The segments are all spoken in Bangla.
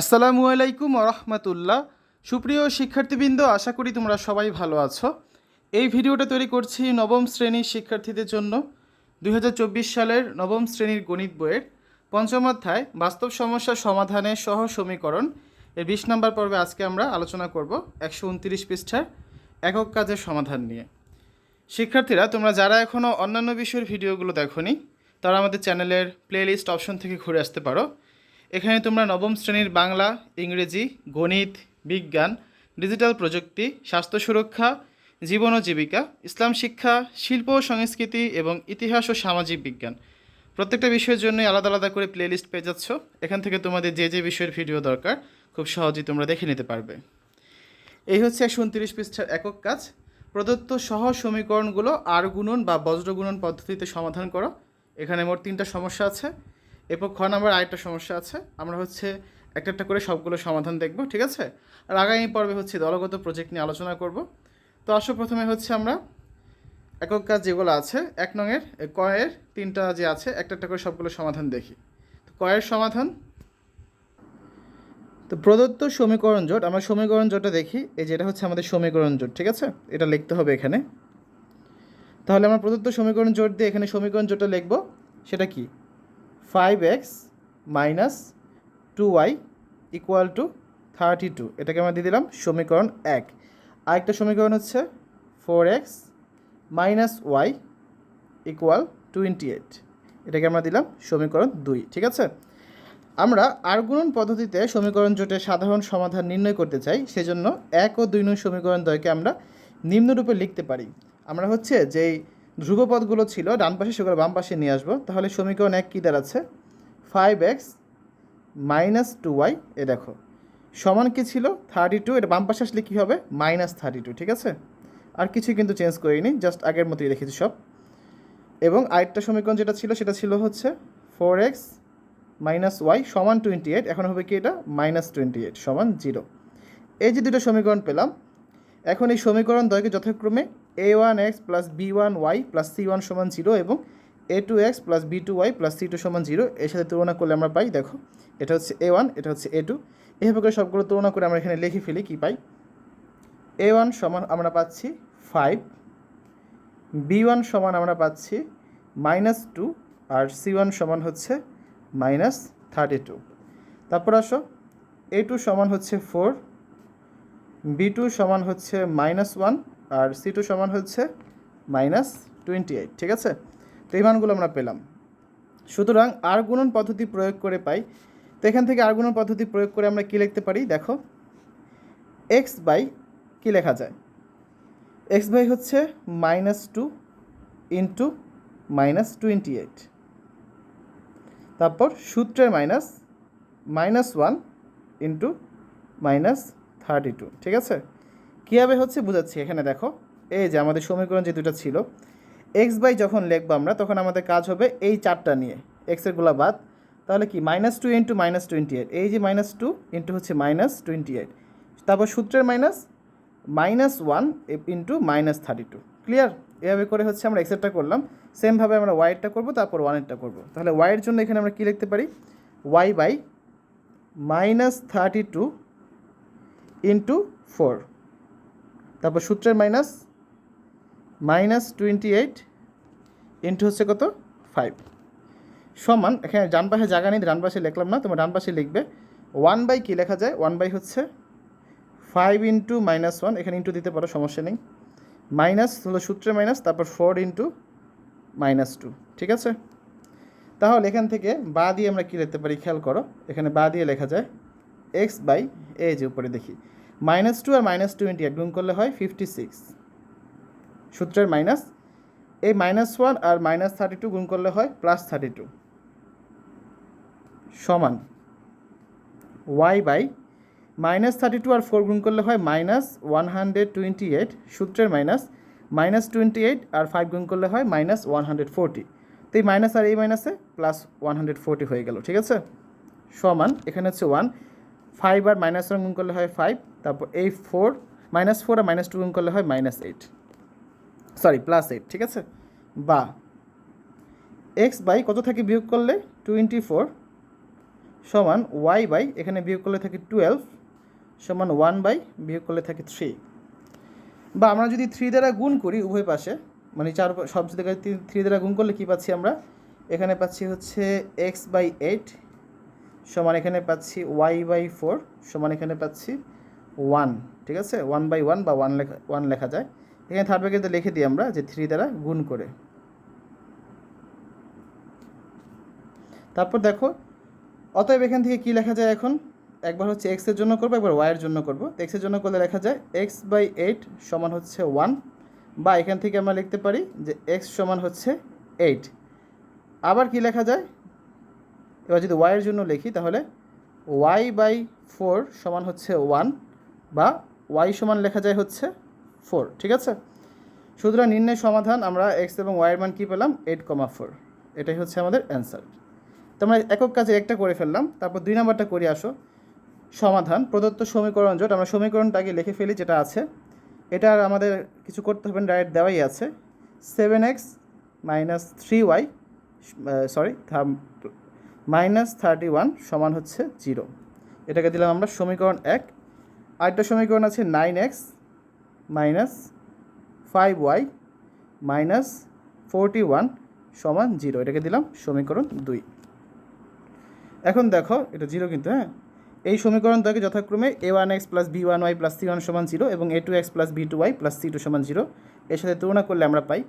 আসসালামু আলাইকুম রহমতুল্লাহ সুপ্রিয় শিক্ষার্থীবৃন্দ, আশা করি তোমরা সবাই ভালো আছো। এই ভিডিওটা তৈরি করছি নবম শ্রেণির শিক্ষার্থীদের জন্য। দু হাজার চব্বিশ সালের নবম শ্রেণির গণিত বইয়ের পঞ্চম অধ্যায়, বাস্তব সমস্যা সমাধানে সহ সমীকরণ। এর বিশ নম্বর পর্বে আজকে আমরা আলোচনা করব একশো উনত্রিশ পৃষ্ঠার একক কাজের সমাধান নিয়ে। শিক্ষার্থীরা, তোমরা যারা এখনও অন্যান্য বিষয়ের ভিডিওগুলো দেখোনি, তারা আমাদের চ্যানেলের প্লেলিস্ট অপশন থেকে ঘুরে আসতে পারো। এখানে তোমরা নবম শ্রেণির বাংলা, ইংরেজি, গণিত, বিজ্ঞান, ডিজিটাল প্রযুক্তি, স্বাস্থ্য সুরক্ষা, জীবন ও জীবিকা, ইসলাম শিক্ষা, শিল্প ও সংস্কৃতি এবং ইতিহাস ও সামাজিক বিজ্ঞান। প্রত্যেকটা বিষয়ের জন্য আলাদা আলাদা করে প্লেলিস্ট পেয়ে যাচ্ছ। এখান থেকে তোমাদের যে যে বিষয়ের ভিডিও দরকার, খুব সহজেই তোমরা দেখে নিতে পারবে। এই হচ্ছে একশো উনত্রিশ পৃষ্ঠার একক কাজ। প্রদত্ত সহ সমীকরণগুলো আর গুণন বা বজ্রগুণন পদ্ধতিতে সমাধান করো। এখানে মোট তিনটা সমস্যা আছে। এরপর খ নাম্বার আরেকটা সমস্যা আছে। আমরা হচ্ছে একটা একটা করে সবগুলো সমাধান দেখব, ঠিক আছে? আর আগামী পর্বে হচ্ছে দলগত প্রজেক্ট নিয়ে আলোচনা করব। তো আসো প্রথমে হচ্ছে আমরা একক কাজ যেগুলো আছে, এক নংয়ের কয়ের তিনটা যে আছে, একটা একটা করে সবগুলো সমাধান দেখি। তো কয়ের সমাধান। তো প্রদত্ত সমীকরণ জোট, আমরা সমীকরণ জোটটা দেখি, এই যেটা হচ্ছে আমাদের সমীকরণ জোট, ঠিক আছে? এটা লিখতে হবে এখানে। তাহলে আমরা প্রদত্ত সমীকরণ জোট দিয়ে এখানে সমীকরণ জোটটা লিখব, সেটা কি? Five X minus two Y equal to thirty two এটাকে আমরা দিয়ে দিলাম সমীকরণ এক। আরেকটা সমীকরণ হচ্ছে four X minus Y equal twenty eight এটাকে আমরা দিলাম সমীকরণ দুই, ঠিক আছে? আমরা আর্গুণন পদ্ধতিতে সমীকরণ জোটের সাধারণ সমাধান নির্ণয় করতে চাই, সেজন্য এক ও দুই নং সমীকরণ দ্বয়কে আমরা নিম্নরূপে লিখতে পারি। আমরা হচ্ছে যেই ধ্রুবপদগুলো ছিল, ডান পাশে সেগুলো বাম পাশে নিয়ে আসব। তাহলে সমীকরণ এক কী দাঁড়াচ্ছে? Five X minus two Y এ দেখো। সমান কী ছিল? থার্টি টু এটা বাম পাশে আসলে কী হবে? মাইনাস থার্টি টু ঠিক আছে? আর কিছু কিন্তু চেঞ্জ করিনি জাস্ট আগের মতোই রেখেছি সব। এবং আরেকটা সমীকরণ যেটা ছিল, সেটা ছিল হচ্ছে ফোর এক্স মাইনাস ওয়াই সমান টোয়েন্টি এইট এখন হবে কি এটা? মাইনাস টোয়েন্টি এইট সমান জিরো এই যে দুটো সমীকরণ পেলাম, এখন এই সমীকরণ দ্বয়কে যথাক্রমে A one X plus B one Y plus C one সমান জিরো এবং A two X plus B two Y plus C two সমান জিরো এর সাথে তুলনা করলে আমরা পাই, দেখো, এটা হচ্ছে এ ওয়ান এটা হচ্ছে এ টু এইভাবে করে সবগুলো তুলনা করে আমরা এখানে লিখে ফেলি, কী পাই? এ ওয়ান সমান আমরা পাচ্ছি ফাইভ বি ওয়ান সমান আমরা পাচ্ছি মাইনাস টু আর সি ওয়ান সমান হচ্ছে মাইনাস থার্টি টু তারপর আসো এ টু সমান হচ্ছে ফোর বি টু সমান হচ্ছে মাইনাস ওয়ান আর সি টু সমান হচ্ছে মাইনাস টোয়েন্টি এইট ঠিক আছে? তো এই মানগুলো আমরা পেলাম। সুতরাং আর গুণন পদ্ধতি প্রয়োগ করে পাই। তো এখান থেকে আর গুণন পদ্ধতি প্রয়োগ করে আমরা কী লিখতে পারি? দেখো এক্স বাই কী লেখা যায়? এক্স বাই হচ্ছে minus two into minus twenty eight তারপর সূত্রের minus minus one into minus thirty two ঠিক আছে? কীভাবে হচ্ছে বুঝাচ্ছি? এখানে দেখো, এই যে আমাদের সমীকরণ যে দুটো ছিল এক্স বাই যখন লিখব আমরা, তখন আমাদের কাজ হবে এই চারটা নিয়ে এক্সেরগুলো বাদ। তাহলে কি minus two into minus twenty eight এই যে মাইনাস টু ইন্টু হচ্ছে মাইনাস টোয়েন্টি এইট তারপর সূত্রের minus minus one into minus thirty two clear এভাবে করে হচ্ছে আমরা এক্সেরটা করলাম সেমভাবে আমরা ওয়াইয়েরটা করব, তারপর ওয়ানেরটা করব। তাহলে ওয়াইয়ের জন্য এখানে আমরা কী লিখতে পারি? Y by minus thirty two into four তারপর সূত্রের minus minus twenty eight into হচ্ছে কত? ফাইভ সমান, এখানে ডান পাশে জায়গা নেই, ডান পাশে লিখলাম না, তোমার ডান পাশে লিখবে। ওয়ান বাই কী লেখা যায়? ওয়ান বাই হচ্ছে ফাইভ ইন্টু মাইনাস ওয়ান এখানে ইন্টু দিতে পারো, সমস্যা নেই। মাইনাস হলো সূত্রে মাইনাস তারপর ফোর ইন্টু মাইনাস টু ঠিক আছে? তাহলে এখান থেকে বা দিয়ে আমরা কী লিখতে পারি? খেয়াল করো, এখানে বা দিয়ে লেখা যায় এক্স বাই এই যে উপরে দেখি। মাইনাস টু আর মাইনাস টোয়েন্টি এইট গুণ করলে হয় ফিফটি সিক্স সূত্রের মাইনাস এই মাইনাস ওয়ান আর মাইনাস থার্টি টু গুণ করলে হয় প্লাস থার্টি টু সমান। Y by minus thirty two R four গুণ করলে হয় minus one hundred twenty eight সূত্রের মাইনাস মাইনাস টোয়েন্টি এইট আর ফাইভ গুণ করলে হয় মাইনাস ওয়ান হান্ড্রেড ফোরটি তো এই মাইনাস আর এই মাইনাসে প্লাস ওয়ান হান্ড্রেড ফোরটি হয়ে গেল, ঠিক আছে? সমান, এখানে হচ্ছে ওয়ান ফাইভ আর মাইনাস ওয়ান গুণ করলে হয় ফাইভ তারপর এই ফোর মাইনাস ফোর আর মাইনাস টু গুণ করলে হয় minus eight sorry plus eight ঠিক আছে? বা এক্স বাই কত থাকে বিয়োগ করলে? টোয়েন্টি ফোর সমান ওয়াই বাই এখানে বিয়োগ করলে থাকে টুয়েলভ সমান ওয়ান বাই বিয়োগ করলে থাকে থ্রি বা আমরা যদি থ্রি দ্বারা গুণ করি উভয় পাশে মানে চার সব জায়গায় থ্রি দ্বারা গুণ করলে কী পাচ্ছি আমরা? এখানে পাচ্ছি হচ্ছে এক্স বাই এইট সমান এখানে পাচ্ছি ওয়াই বাই ফোর সমান এখানে পাচ্ছি ওয়ান ঠিক আছে? ওয়ান বাই ওয়ান বা ওয়ান লেখা ওয়ান লেখা যায়। এখানে থার্ড ব্র্যাকেটে লিখে দিই আমরা যে থ্রি দ্বারা গুণ করে। তারপর দেখো, অতএব এখান থেকে কি লেখা যায় এখন? একবার হচ্ছে এক্সের জন্য করব, একবার ওয়াইয়ের জন্য করব। এক্সের জন্য করলে লেখা যায় এক্স বাই এইট সমান হচ্ছে ওয়ান বা এখান থেকে আমরা লিখতে পারি যে এক্স সমান হচ্ছে এইট আবার কি লেখা যায়? এবার যদি ওয়াইয়ের জন্য লিখি তাহলে ওয়াই বাই ফোর সমান হচ্ছে ওয়ান বা ওয়াই সমান লেখা যায় হচ্ছে ফোর ঠিক আছে? সুতরাং নির্ণয় সমাধান আমরা এক্স এবং ওয়াইয়ের মান কী পেলাম? এইট কমা ফোর এটাই হচ্ছে আমাদের অ্যান্সার তো আমরা একক কাজে একটা করে ফেললাম, তারপর দুই নাম্বারটা করে আসো। সমাধান, প্রদত্ত সমীকরণ জোট, আমরা সমীকরণটা আগে লিখে ফেলি যেটা আছে। এটা আর আমাদের কিছু করতে হবে না ডাইরেক্ট দেওয়াই আছে। Seven x minus three y sorry minus thirty one সমান হচ্ছে জিরো এটাকে দিলাম আমরা সমীকরণ এক আরেকটা সমীকরণ আছে nine x minus five y minus forty one সমান জিরো এটাকে দিলাম সমীকরণ দুই। এখন দেখো, এটা জিরো কিন্তু হ্যাঁ? এই সমীকরণ থেকে যথাক্রমে a one x plus b one y plus c one সমান জিরো এবং a two x plus b two y plus c two সমান জিরো এর সাথে তুলনা করলে আমরা পাই।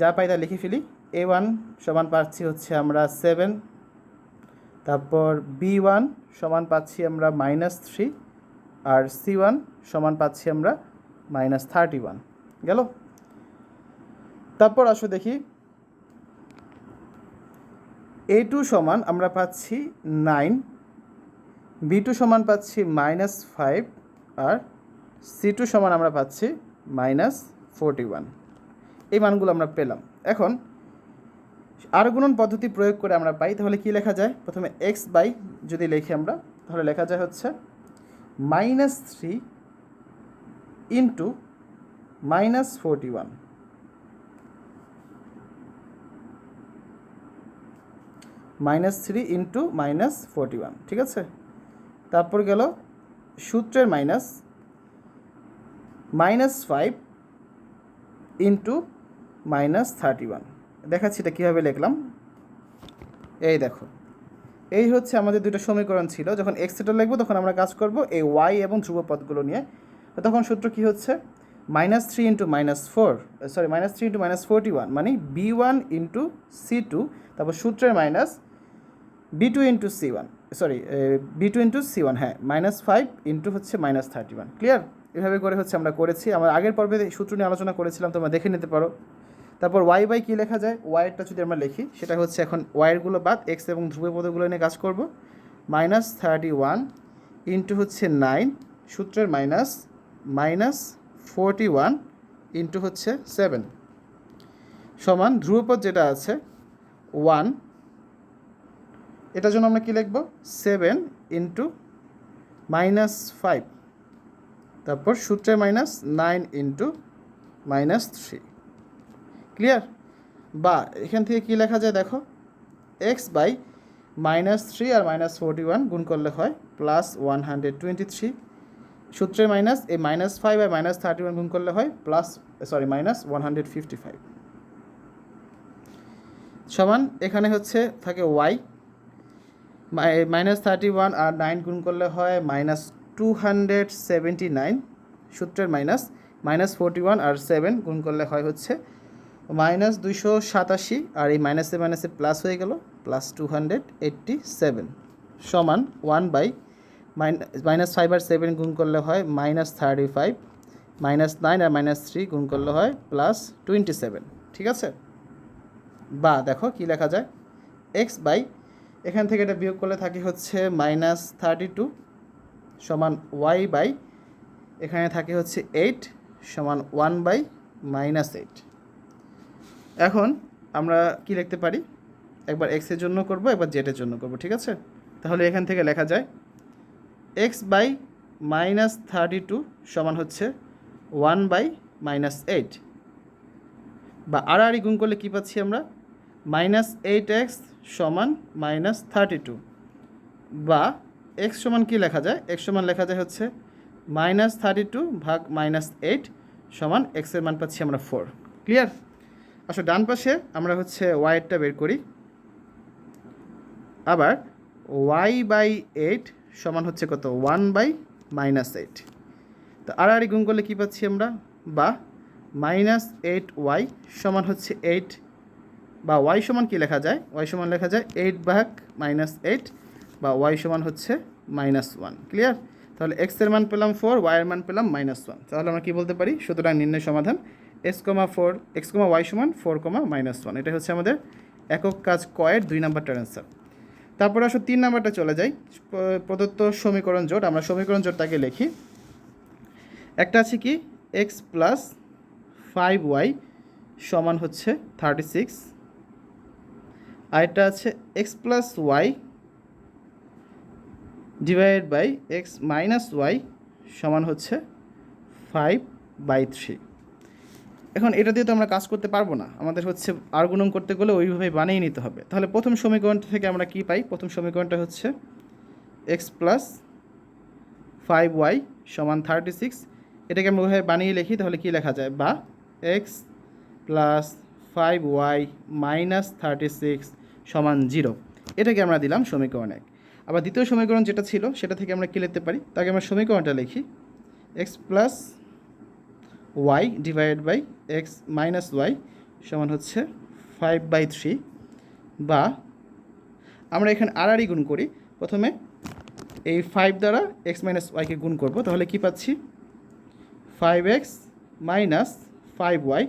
যা পাই তা লিখে ফেলি। এ ওয়ান সমান পাচ্ছি হচ্ছে আমরা সেভেন তারপর বি ওয়ান সমান পাচ্ছি আমরা মাইনাস থ্রি আর সি ওয়ান সমান পাচ্ছি আমরা মাইনাস থার্টি ওয়ান। গেল? তারপর আসো দেখি। এ টু সমান আমরা পাচ্ছি নাইন, বি টু সমান পাচ্ছি মাইনাস ফাইভ, আর সি টু সমান আমরা পাচ্ছি মাইনাস ফোরটি ওয়ান। এই মানগুলো আমরা পেলাম। এখন আর গুণন পদ্ধতি প্রয়োগ করে আমরা পাই, তাহলে কি লেখা যায়? প্রথমে এক্স বাই যদি লিখি আমরা, তাহলে লেখা যায় হচ্ছে minus three into minus forty one minus three into minus forty one ঠিক আছে? তারপর গেল সূত্রের minus minus five into minus thirty one দেখাচ্ছি এটা কীভাবে লিখলাম। এই দেখো। এই হচ্ছে আমাদের দুটো সমীকরণ ছিল। যখন এক্সেটা লিখব তখন আমরা কাজ করব এই ওয়াই এবং ধ্রুব পদগুলো নিয়ে। তো তখন সূত্র কী হচ্ছে? Minus three into minus four sorry minus three into minus forty one মানে b one into c two তারপর সূত্রের minus b two into c one sorry b two into c one হ্যাঁ মাইনাস ফাইভ ইন্টু হচ্ছে মাইনাস থার্টি ওয়ান ক্লিয়ার এভাবে করে হচ্ছে আমরা করেছি। আমার আগের পর্বে সূত্র নিয়ে আলোচনা করেছিলাম, তোমরা দেখে নিতে পারো। তারপর ওয়াই বাই কী লেখা যায়? ওয়াইয়েরটা যদি আমরা লিখি, সেটা হচ্ছে এখন ওয়াইয়েরগুলো বাদ এক্স এবং ধ্রুব পদগুলো নিয়ে কাজ করব। মাইনাস থার্টি ওয়ান ইন্টু হচ্ছে নাইন সূত্রের minus minus forty one into হচ্ছে সেভেন সমান ধ্রুবপদ যেটা আছে ওয়ান এটার জন্য আমরা কী লিখব? সেভেন ইন্টু মাইনাস ফাইভ তারপর সূত্রে minus nine into minus three clear বা এখান থেকে কী লেখা যায় দেখো? এক্স বাই মাইনাস থ্রি আর মাইনাস ফোরটি ওয়ান গুণ করলে হয় plus one hundred twenty three সূত্রে মাইনাস এই মাইনাস ফাইভ আর মাইনাস থার্টি ওয়ান গুণ করলে হয় plus sorry minus one hundred fifty five সমান, এখানে হচ্ছে থাকে ওয়াই মাইনাস থার্টি ওয়ান আর নাইন গুণ করলে হয় minus two hundred seventy nine সূত্রের মাইনাস মাইনাস ফোরটি ওয়ান আর সেভেন গুণ করলে হয় হচ্ছে মাইনাস দুইশো সাতাশি আর এই মাইনাসে মাইনাসে প্লাস হয়ে গেল plus two hundred eighty seven সমান ওয়ান বাই মাইনাস ফাইভ আর সেভেন গুণ করলে হয় minus thirty five minus nine আর মাইনাস থ্রি গুণ করলে হয় প্লাস টোয়েন্টি সেভেন ঠিক আছে? বা দেখো কি লেখা যায়? এক্স বাই এখান থেকে এটা বিয়োগ করলে থাকে হচ্ছে মাইনাস থার্টি টু সমান ওয়াই বাই এখানে থাকে হচ্ছে এইট সমান ওয়ান বাই মাইনাস এইট এখন আমরা কি লিখতে পারি? একবার এক্সের জন্য করব, একবার জেডের জন্য করব, ঠিক আছে? তাহলে এখান থেকে লেখা যায় x by minus thirty two সমান হচ্ছে ওয়ান বাই মাইনাস এইট বা আড়াআড়ি গুণ করলে কী পাচ্ছি আমরা? মাইনাস এইট এক্স সমান মাইনাস থার্টি টু বা এক্স সমান কী লেখা যায়? এক্স সমান লেখা যায় হচ্ছে মাইনাস থার্টি টু ভাগ মাইনাস এইট সমান এক্সের মান পাচ্ছি আমরা ফোর ক্লিয়ার আসলে ডান পাশে আমরা হচ্ছে ওয়াইয়েরটা বের করি। আবার ওয়াই বাই এইট সমান হচ্ছে কত? ওয়ান বাই মাইনাস এইট তো আড়াআড়ি গুণ করলে কী পাচ্ছি আমরা? বা মাইনাস এইট ওয়াই সমান হচ্ছে এইট বা ওয়াই সমান কী লেখা যায়? ওয়াই সমান লেখা যায় এইট ভাগ মাইনাস এইট বা ওয়াই সমান হচ্ছে মাইনাস ওয়ান ক্লিয়ার তাহলে এক্সের মান পেলাম ফোর ওয়াইয়ের মান পেলাম মাইনাস ওয়ান তাহলে আমরা কী বলতে পারি? সুতরাং নির্ণয় সমাধান x comma four, x comma y সমান ফোর কমা মাইনাস ওয়ান। এটা হচ্ছে আমাদের একক কাজ কয়ের দুই নাম্বারটার অ্যান্সার তারপরে আসো তিন নাম্বারটা চলে যাই। প্রদত্ত সমীকরণ জোট, আমরা সমীকরণ জোটটাকে লিখি। একটা আছে কি? এক্স প্লাস ফাইভ ওয়াই সমান হচ্ছে থার্টি সিক্স আরেকটা আছে x plus y divided by x minus y সমান হচ্ছে ফাইভ বাই থ্রি এখন এটা দিয়ে তো আমরা কাজ করতে পারব না। আমাদের হচ্ছে আর গুণন করতে গেলে ওইভাবে বানিয়ে নিতে হবে। তাহলে প্রথম সমীকরণটা থেকে আমরা কি পাই? প্রথম সমীকরণটা হচ্ছে এক্স প্লাস ফাইভ ওয়াই সমান থার্টি সিক্স এটাকে আমরা ওইভাবে বানিয়ে লিখি, তাহলে কি লেখা যায়? বা x plus five y minus thirty six সমান জিরো এটাকে আমরা দিলাম সমীকরণ। এক আবার দ্বিতীয় সমীকরণ যেটা ছিল, সেটা থেকে আমরা কী লিখতে পারি? তাকে আমরা সমীকরণটা লিখি। X plus y divided by x minus y সমান হচ্ছে ফাইভ বাই থ্রি বা আমরা এখানে আড়াআড়ি গুণ করি। প্রথমে এই ফাইভ দ্বারা এক্স মাইনাস ওয়াইকে গুণ করব। তাহলে কি পাচ্ছি? Five x minus five y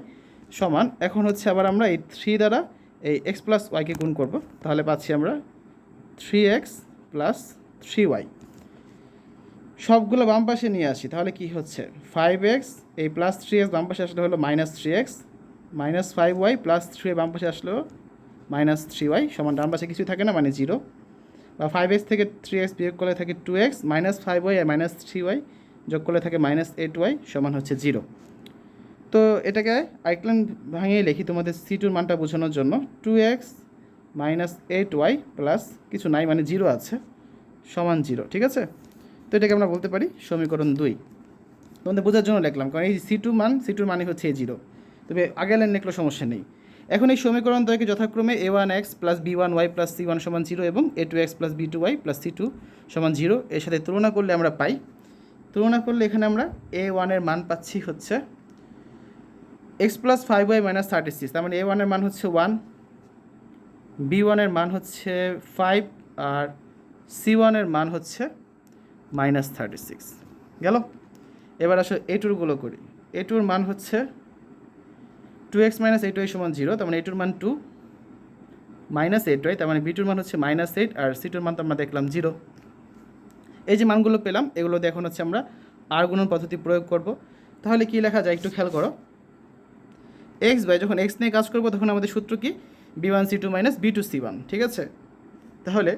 সমান এখন হচ্ছে আবার আমরা এই থ্রি দ্বারা এই এক্স প্লাস ওয়াইকে গুণ করব। তাহলে পাচ্ছি আমরা three x plus three y সবগুলো বাম পাশে নিয়ে আসি। তাহলে কি হচ্ছে? ফাইভ এক্স এই প্লাস থ্রি এক্স বাম পাশে আসলে হলো minus three x minus five y plus three বাম পাশে আসলেও মাইনাস থ্রি ওয়াই সমান ডান পাশে কিছুই থাকে না মানে জিরো বা ফাইভ এক্স থেকে থ্রি এক্স বিয়োগ করলে থাকে two x minus five y আর মাইনাস থ্রি ওয়াই যোগ করলে থাকে মাইনাস এইট ওয়াই সমান হচ্ছে জিরো তো এটাকে আইকলান ভাঙিয়ে লিখি তোমাদের সি টুর মানটা বোঝানোর জন্য। Two x minus eight y plus কিছু নাই মানে জিরো আছে, সমান জিরো ঠিক আছে? তো এটাকে আমরা বলতে পারি সমীকরণ দুই। তোমাদের বোঝার জন্য লিখলাম, কারণ এই সি টু মান সি টুর মানে হচ্ছে এ জিরো তবে আগে লাইন লিখলেও সমস্যা নেই। এখন এই সমীকরণ দ্বয়কে যথাক্রমে a one x plus b one y plus c one সমান জিরো এবং a two x plus b two y plus c two সমান জিরো এর সাথে তুলনা করলে আমরা পাই। তুলনা করলে এখানে আমরা এ ওয়ানের মান পাচ্ছি হচ্ছে x plus five y minus thirty six তার মানে এ ওয়ানের মান হচ্ছে ওয়ান বি ওয়ানের মান হচ্ছে ফাইভ আর সি ওয়ানের মান হচ্ছে মাইনাস থার্টি সিক্স গেল? এবার আসলে এ টুরগুলো করি। এ টুর মান হচ্ছে two x minus eight y সমান জিরো তার মানে এ টুর মান টু মাইনাস এইট ওয়াই তার মানে বি টুর মান হচ্ছে মাইনাস এইট আর সি টুর মান তো আমরা দেখলাম জিরো এই যে মানগুলো পেলাম, এগুলো এখন হচ্ছে আমরা আর গুণন পদ্ধতি প্রয়োগ করব। তাহলে কি লেখা যায় একটু খেয়াল করো। এক্স বাই যখন এক্স নিয়ে কাজ করব, তখন আমাদের সূত্র কি? B one c two minus b two c one ঠিক আছে? তাহলে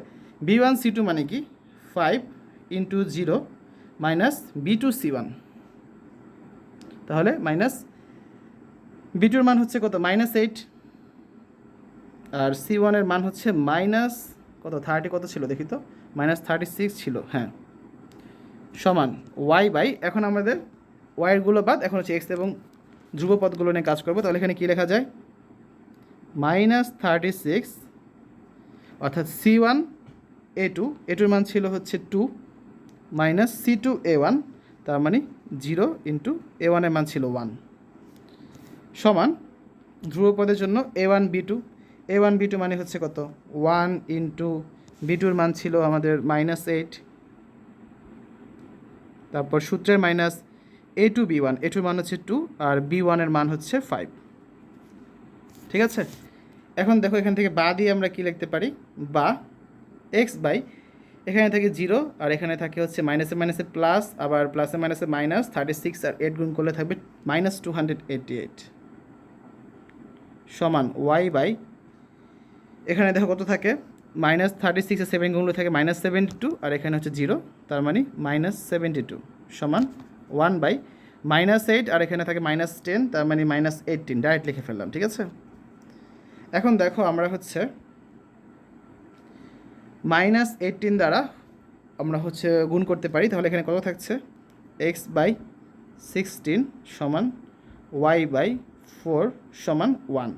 বি ওয়ান সি টু মানে কি? Five into zero minus b two c one তাহলে মাইনাস বি টুর মান হচ্ছে কত? Minus eight. আর সি ওয়ানের মান হচ্ছে মাইনাস কত? থার্টি কত ছিল দেখি তো? মাইনাস থার্টি সিক্স ছিল হ্যাঁ। সমান ওয়াই বাই, এখন আমাদের ওয়াইয়েরগুলো বাদ, এখন হচ্ছে এক্স এবং ধ্রুবপদগুলো নিয়ে কাজ করব। তাহলে এখানে কী লেখা যায়? মাইনাস থার্টি সিক্স, অর্থাৎ c one a two, a টুর মান ছিল হচ্ছে two, minus c two a one তার মানে জিরো ইন্টু এ ওয়ানের মান ছিল ওয়ান সমান ধ্রুবপদের জন্য a one b two a one b two মানে হচ্ছে কত? ওয়ান ইন্টু বি টুর মান ছিল আমাদের মাইনাস এইট তারপর সূত্রের minus a two b one a টুর মান হচ্ছে টু আর বি ওয়ানের মান হচ্ছে ফাইভ ঠিক আছে? এখন দেখো এখান থেকে বা দিয়ে আমরা কি লিখতে পারি? বা এক্স বাই এখানে থাকে জিরো, আর এখানে থাকে হচ্ছে মাইনাসে মাইনাসে প্লাস আবার প্লাসে মাইনাসে মাইনাস থার্টি সিক্স আর এইট গুণ করলে থাকবে minus two hundred eighty eight সমান ওয়াই বাই এখানে দেখো কত থাকে? মাইনাস থার্টি সিক্স আর সেভেন গুণগুলো থাকে মাইনাস সেভেন্টি টু আর এখানে হচ্ছে জিরো, তার মানে মাইনাস সেভেন্টি টু সমান ওয়ান বাই মাইনাস এইট আর এখানে থাকে মাইনাস টেন তার মানে মাইনাস এইটিন ডাইরেক্ট লিখে ফেললাম, ঠিক আছে? এখন দেখো আমরা হচ্ছে মাইনাস এইটিন দ্বারা আমরা হচ্ছে গুণ করতে পারি, তাহলে এখানে কত থাকছে? এক্স বাই সিক্সটিন সমান ওয়াই বাই ফোর সমান ওয়ান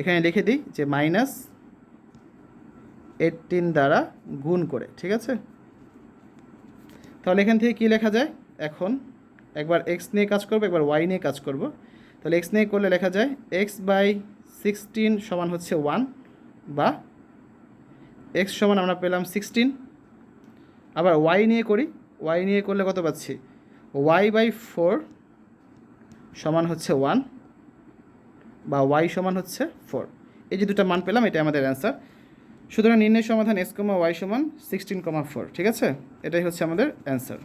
এখানে লিখে দিই যে মাইনাস এইটিন দ্বারা গুণ করে, ঠিক আছে? তাহলে এখান থেকে কী লেখা যায়? এখন একবার এক্স নিয়ে কাজ করব, একবার ওয়াই নিয়ে কাজ করব। তাহলে এক্স নিয়ে করলে লেখা যায় এক্স বাই সিক্সটিন সমান হচ্ছে ওয়ান বা এক্স সমান আমরা পেলাম সিক্সটিন। আবার ওয়াই নিয়ে করি, ওয়াই নিয়ে করলে কত পাচ্ছি? ওয়াই বাই ফোর সমান হচ্ছে ওয়ান বা ওয়াই সমান হচ্ছে ফোর। এই যে দুটো মান পেলাম এটা আমাদের অ্যান্সার। সুতরাং নির্ণয় সমাধান এস কমা ওয়াই সমান সিক্সটিন কমা ফোর, ঠিক আছে? এটাই হচ্ছে আমাদের অ্যান্সার।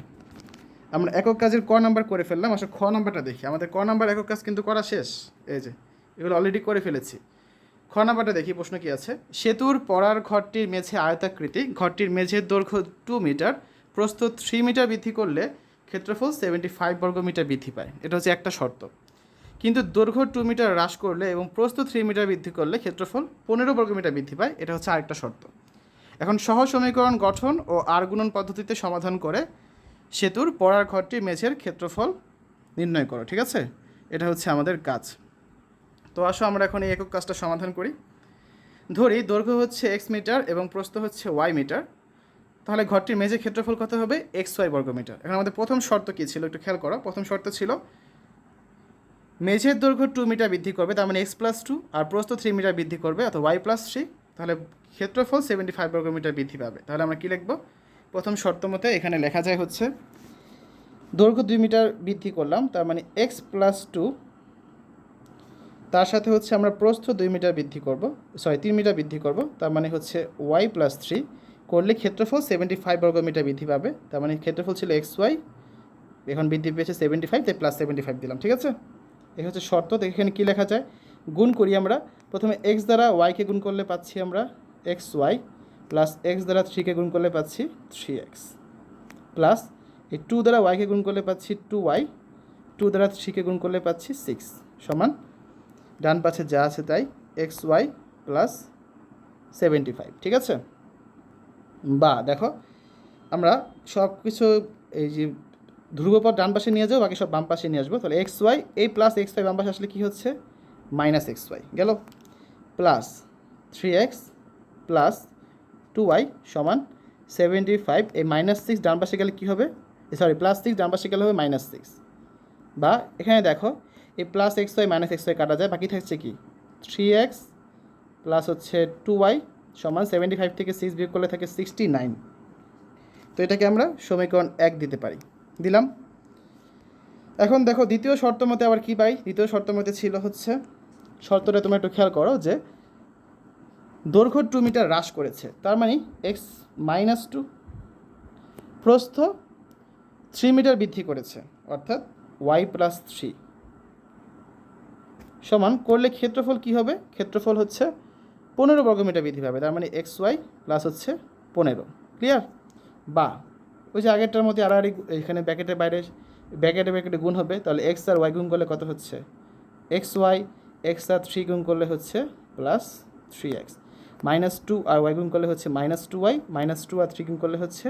আমরা একক কাজের ক নাম্বার করে ফেললাম, আসলে খ নাম্বারটা দেখি। আমাদের ক নাম্বার একক কাজ কিন্তু করা শেষ। এই যে, এগুলো অলরেডি করে ফেলেছি। খ নাম্বারটা দেখি, প্রশ্ন কি আছে? সেতুর পড়ার ঘরটির মেঝে আয়তাকৃতি, ঘরটির মেঝের দৈর্ঘ্য টু মিটার প্রস্থ থ্রি মিটার বৃদ্ধি করলে ক্ষেত্রফল সেভেন্টি ফাইভ বর্গ মিটার বৃদ্ধি পায়। এটা হচ্ছে একটা শর্ত। কিন্তু দৈর্ঘ্য টু মিটার হ্রাস করলে এবং প্রস্থ থ্রি মিটার বৃদ্ধি করলে ক্ষেত্রফল পনেরো বর্গ মিটার বৃদ্ধি পায়, এটা হচ্ছে আরেকটা শর্ত। এখন সহ সমীকরণ গঠন ও আর গুণন পদ্ধতিতে সমাধান করে সেতুর পড়ার ঘরটির মেঝের ক্ষেত্রফল নির্ণয় করো, ঠিক আছে? এটা হচ্ছে আমাদের কাজ। তো আসো আমরা এখন এই একক কাজটা সমাধান করি। ধরি দৈর্ঘ্য হচ্ছে এক্স মিটার এবং প্রস্থ হচ্ছে ওয়াই মিটার। তাহলে ঘরটির মেঝে ক্ষেত্রফল কত হবে? এক্স ওয়াই বর্গ মিটার এখন আমাদের প্রথম শর্ত কী ছিল একটু খেয়াল করো। প্রথম শর্ত ছিল মেঝের দৈর্ঘ্য টু মিটার বৃদ্ধি করবে, তার মানে এক্স প্লাস টু আর প্রস্থ থ্রি মিটার বৃদ্ধি করবে অথবা ওয়াই প্লাস থ্রি তাহলে ক্ষেত্রফল সেভেন্টি ফাইভ বর্গ মিটার বৃদ্ধি পাবে। তাহলে আমরা কী লিখব? প্রথম শর্ত মতে এখানে লেখা যায় হচ্ছে, দৈর্ঘ্য দুই মিটার বৃদ্ধি করলাম, তার মানে এক্স প্লাস টু তার সাথে হচ্ছে আমরা প্রস্থ দুই মিটার বৃদ্ধি করব সরি তিন মিটার বৃদ্ধি করব, তার মানে হচ্ছে ওয়াই প্লাস থ্রি করলে ক্ষেত্রফল সেভেন্টি ফাইভ বর্গ মিটার বৃদ্ধি পাবে, তার মানে ক্ষেত্রফল ছিল এক্স ওয়াই এখন বৃদ্ধি পেয়েছে সেভেন্টি ফাইভ তাই প্লাস সেভেন্টি ফাইভ দিলাম, ঠিক আছে? এই হচ্ছে শর্ত এখানে কী লেখা যায়। গুণ করি আমরা, প্রথমে এক্স দ্বারা ওয়াইকে গুণ করলে পাচ্ছি আমরা এক্স ওয়াই প্লাস এক্স দ্বারা থ্রিকে গুণ করলে পাচ্ছি থ্রি এক্স প্লাস এই টু দ্বারা ওয়াইকে গুণ করলে পাচ্ছি টু ওয়াই টু দ্বারা থ্রিকে গুণ করলে পাচ্ছি সিক্স সমান ডান পাশে যা আছে তাই x y plus seventy five, ঠিক আছে? বা দেখো, আমরা সব কিছু এই যে ধ্রুবপদ ডান পাশে নিয়ে যাও, বাকি সব বাম পাশে নিয়ে আসব। তাহলে এক্স ওয়াই, এই প্লাস এক্স ওয়াই বাম পাশে আসলে কী হচ্ছে? মাইনাস এক্স ওয়াই, গেল? Plus three x plus two y সমান সেভেন্টি ফাইভ, এই মাইনাস সিক্স ডান পাশে গেলে কী হবে? সরি, প্লাস সিক্স ডান পাশে গেলে হবে মাইনাস সিক্স। বা এখানে দেখো এই plus x y minus x y কাটা যায়, বাকি থাকছে কি? থ্রি এক্স প্লাস হচ্ছে টু ওয়াই সমান সেভেন্টি ফাইভ থেকে সিক্স বিয়োগ করলে থাকে সিক্সটি নাইন তো এটাকে আমরা সমীকরণ এক দিতে পারি। দিলাম। এখন দেখো দ্বিতীয় শর্ত মতে আবার কী পাই? দ্বিতীয় শর্ত মতে ছিল হচ্ছে, শর্তটা তোমরা একটু খেয়াল করো যে দৈর্ঘ্য টু মিটার হ্রাস করেছে। তার মানে এক্স মাইনাস টু প্রস্থ থ্রি মিটার বৃদ্ধি করেছে, অর্থাৎ ওয়াই প্লাস থ্রি সমান করলে ক্ষেত্রফল কি হবে? ক্ষেত্রফল হচ্ছে পনেরো বর্গমিটার বৃদ্ধি পাবে। তার মানে এক্স ওয়াই প্লাস হচ্ছে পনেরো। ক্লিয়ার বা ওই যে আগেরটার মধ্যে আড়াআড়ি এখানে ব্যাকেটের বাইরে ব্যাকেটে ব্যাকেটে গুণ হবে, তাহলে এক্স আর ওয়াই গুণ করলে কত হচ্ছে? এক্স ওয়াই এক্স আর থ্রি গুণ করলে হচ্ছে plus three x minus two আর ওয়াই গুণ করলে হচ্ছে minus two y minus two আর থ্রি গুণ করলে হচ্ছে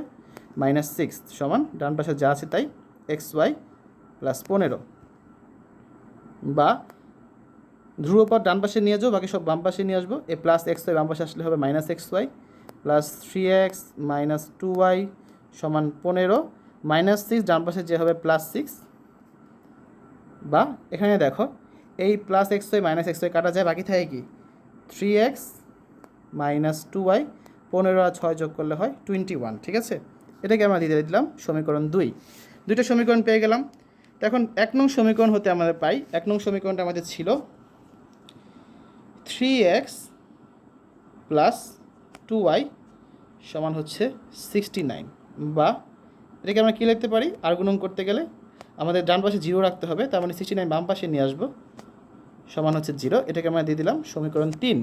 মাইনাস সিক্স সমান? ডান পাশে যা আছে তাই এক্স ওয়াই প্লাস পনেরো। বা ধ্রুবপদ ডান পাশে নিয়ে যাব বাকি সব বাম পাশে নিয়ে আসব। এ প্লাস এক্স ওয়াই বাম পাশে আসলে হবে minus x y plus three x minus two y সমান পনেরো। মাইনাস সিক্স ডান পাশে যে হবে প্লাস সিক্স বা এখানে দেখো, এই plus x y minus x y কাটা যায়, বাকি থাকে কি? Three x minus two y পনেরো আর ছয় যোগ করলে হয় টোয়েন্টি ওয়ান ঠিক আছে? এটাকে আমরা দিতে দিলাম সমীকরণ দুই। দুইটা সমীকরণ পেয়ে গেলাম। এখন এক নং সমীকরণ হতে আমাদের পাই, এক নং সমীকরণটা আমাদের ছিল three x plus two y সমান হচ্ছে সিক্সটি নাইন বা এটাকে আমরা কী লিখতে পারি? আর গুণন করতে গেলে আমাদের ডান পাশে জিরো রাখতে হবে, তার মানে সিক্সটি নাইন বাম পাশে নিয়ে আসব, সমান হচ্ছে জিরো এটাকে আমরা দিয়ে দিলাম সমীকরণ তিন।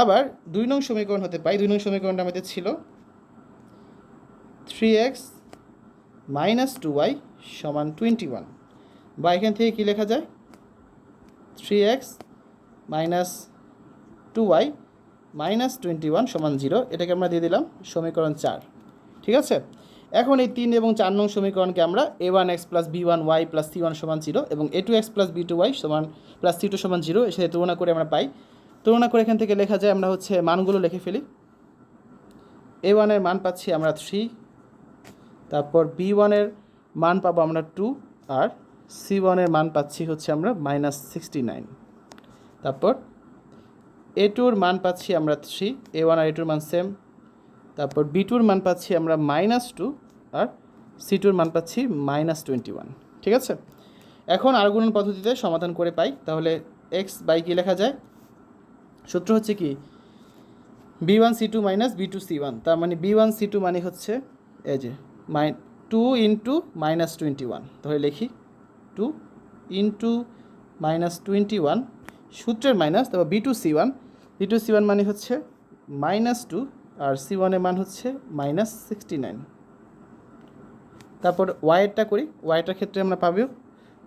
আবার দুই নং সমীকরণ হতে পাই, দুই নং সমীকরণটা আমাদের ছিল three x minus two y সমান টোয়েন্টি ওয়ান বা এখান থেকে কী লেখা যায়? Three x minus two y minus twenty one সমান জিরো, এটাকে আমরা দিয়ে দিলাম সমীকরণ চার। ঠিক আছে? এখন এই তিন এবং চার নং সমীকরণকে আমরা a one x plus b one y plus c one সমান জিরো এবং a two x plus b two y সমান প্লাস সি টু সমান জিরো, এর সাথে তুলনা করে আমরা পাই। তুলনা করে এখান থেকে লেখা যায় আমরা হচ্ছে মানগুলো লিখে ফেলি। এ ওয়ানের মান পাচ্ছি আমরা থ্রি তারপর বি ওয়ানের মান পাবো আমরা টু আর সি ওয়ানের মান পাচ্ছি হচ্ছে আমরা মাইনাস সিক্সটি নাইন তারপর এ টুর মান পাচ্ছি আমরা থ্রি এ ওয়ান আর এ টুর মান সেম তারপর বি টুর মান পাচ্ছি আমরা মাইনাস টু আর সি টুর মান পাচ্ছি মাইনাস টোয়েন্টি ওয়ান ঠিক আছে? এখন আর গুণন পদ্ধতিতে সমাধান করে পাই। তাহলে এক্স বাই কী লেখা যায়? সূত্র হচ্ছে কি? B one C two minus B two C one তার মানে বি ওয়ান সি টু মানে হচ্ছে এই যে মাই two into minus twenty one তাহলে লিখি। Two into minus twenty one সূত্রের মাইনাস তারপর B two C one B two C one মানে হচ্ছে মাইনাস টু আর সি ওয়ানের মান হচ্ছে মাইনাস সিক্সটি নাইন তারপর ওয়াইয়েরটা করি ওয়াইটার ক্ষেত্রে আমরা পাবো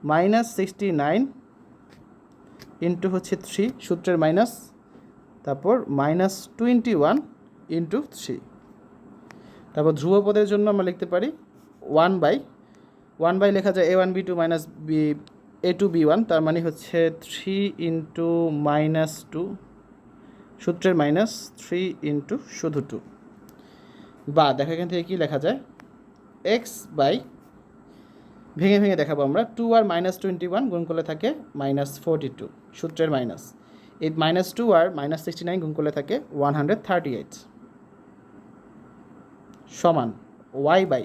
মাইনাস সিক্সটি নাইন ইন্টু হচ্ছে থ্রি সূত্রের মাইনাস তারপর minus twenty one into three তারপর ধ্রুবপদের জন্য আমরা লিখতে পারি ওয়ান বাই ওয়ান বাই লেখা যায় A one B two minus B A two B one তার মানে হচ্ছে থ্রি ইন্টু মাইনাস টু সূত্রের মাইনাস থ্রি ইন্টু শুধু টু বা দেখো এখান থেকে কী লেখা যায়? এক্স বাই ভেঙে ভেঙে দেখাবো আমরা টু আর মাইনাস টোয়েন্টি ওয়ান গুণ করলে থাকে মাইনাস ফোরটি টু সূত্রের মাইনাস এই মাইনাস টু আর মাইনাস সিক্সটি নাইন গুণ করলে থাকে ওয়ান হান্ড্রেড থার্টি এইট সমান Y by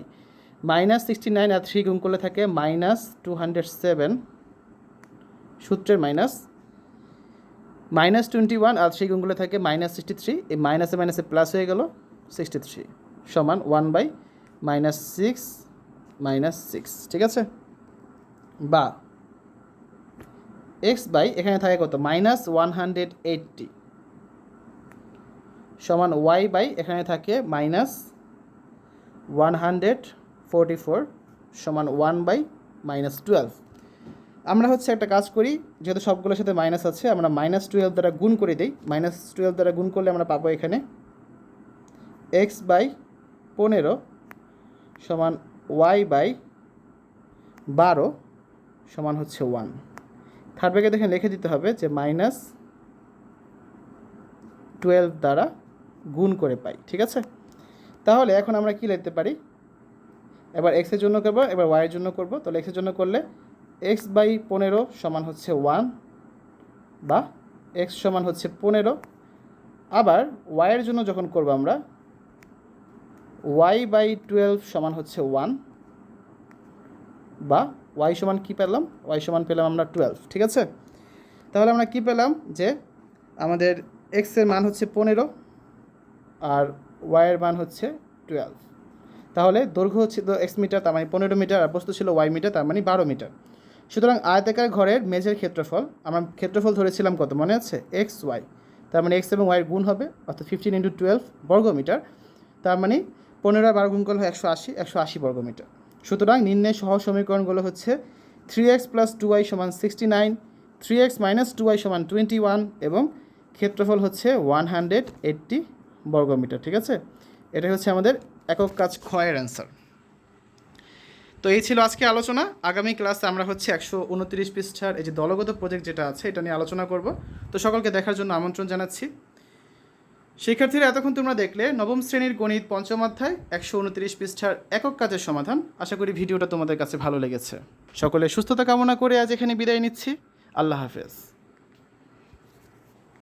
minus sixty nine R three গুণ করলে থাকে মাইনাস টু হান্ড্রেড সেভেন সূত্রের মাইনাস মাইনাস টোয়েন্টি ওয়ান আর থ্রি গুণ করলে থাকে মাইনাস সিক্সটি থ্রি এই মাইনাসে মাইনাসে প্লাস হয়ে গেল সিক্সটি থ্রি সমান one by minus six minus six ঠিক আছে? বা এক্স বাই এখানে থাকে কত? মাইনাস ওয়ান হান্ড্রেড এইটটি সমান ওয়াই বাই এখানে থাকে minus one hundred forty four সমান ওয়ান বাই মাইনাস টুয়েলভ আমরা হচ্ছে একটা কাজ করি, যেহেতু সবগুলোর সাথে মাইনাস আছে, আমরা মাইনাস টুয়েলভ দ্বারা গুণ করে দিই। মাইনাস টুয়েলভ দ্বারা গুণ করলে আমরা পাবো এখানে এক্স বাই পনেরো সমান ওয়াই বাই বারো সমান হচ্ছে ওয়ান থার্ড ব্যাগে দেখে লিখে দিতে হবে যে মাইনাস টুয়েলভ দ্বারা গুণ করে পাই, ঠিক আছে? তাহলে এখন আমরা কি লিখতে পারি? এবার এক্সের জন্য করব, এবার ওয়াইয়ের জন্য করব। তাহলে এক্সের জন্য করলে এক্স বাই পনেরো সমান হচ্ছে ওয়ান বা এক্স সমান হচ্ছে পনেরো। আবার ওয়াইয়ের জন্য যখন করব আমরা, ওয়াই বাই টুয়েলভ সমান হচ্ছে ওয়ান বা ওয়াই সমান কী পেলাম? ওয়াই সমান পেলাম আমরা টুয়েলভ, ঠিক আছে? তাহলে আমরা কি পেলাম? যে আমাদের এক্সের মান হচ্ছে পনেরো আর ওয়াইয়ের মান হচ্ছে টুয়েলভ। তাহলে দৈর্ঘ্য হচ্ছে, এক্স মিটার তার মানে পনেরো মিটার আর বস্তু ছিল ওয়াই মিটার, তার মানে বারো মিটার। সুতরাং আয়তাকার ঘরের মেঝের ক্ষেত্রফল, আমরা ক্ষেত্রফল ধরেছিলাম কত? মনে আছে? এক্স ওয়াই তার মানে এক্স এবং ওয়াইয়ের গুণ হবে, অর্থাৎ ফিফটিন ইন্টু টুয়েলভ বর্গ মিটার তার মানে পনেরো আর বারো গুণ করলে হয় একশো আশি একশো আশি বর্গ মিটার সুতরাং নিম্নের সহ সমীকরণগুলো হচ্ছে three X plus two Y সমান sixty nine three X minus two Y সমান টোয়েন্টি ওয়ান এবং ক্ষেত্রফল হচ্ছে ওয়ান হান্ড্রেড এইট্টি বর্গমিটার, ঠিক আছে? এটাই হচ্ছে আমাদের একক কাজ ক্ষয়ের অ্যান্সার তো এই ছিল আজকে আলোচনা। আগামী ক্লাসে আমরা হচ্ছে একশো উনত্রিশ পৃষ্ঠার এই যে দলগত প্রজেক্ট যেটা আছে, এটা নিয়ে আলোচনা করব। তো সকলকে দেখার জন্য আমন্ত্রণ জানাচ্ছি। শিক্ষার্থীরা, এতক্ষণ তোমরা দেখলে নবম শ্রেণির গণিত পঞ্চম অধ্যায় একশো উনত্রিশ পৃষ্ঠার একক কাজের সমাধান। আশা করি ভিডিওটা তোমাদের কাছে ভালো লেগেছে। সকলে সুস্থতা কামনা করে আজ এখানে বিদায় নিচ্ছি। আল্লাহ হাফেজ।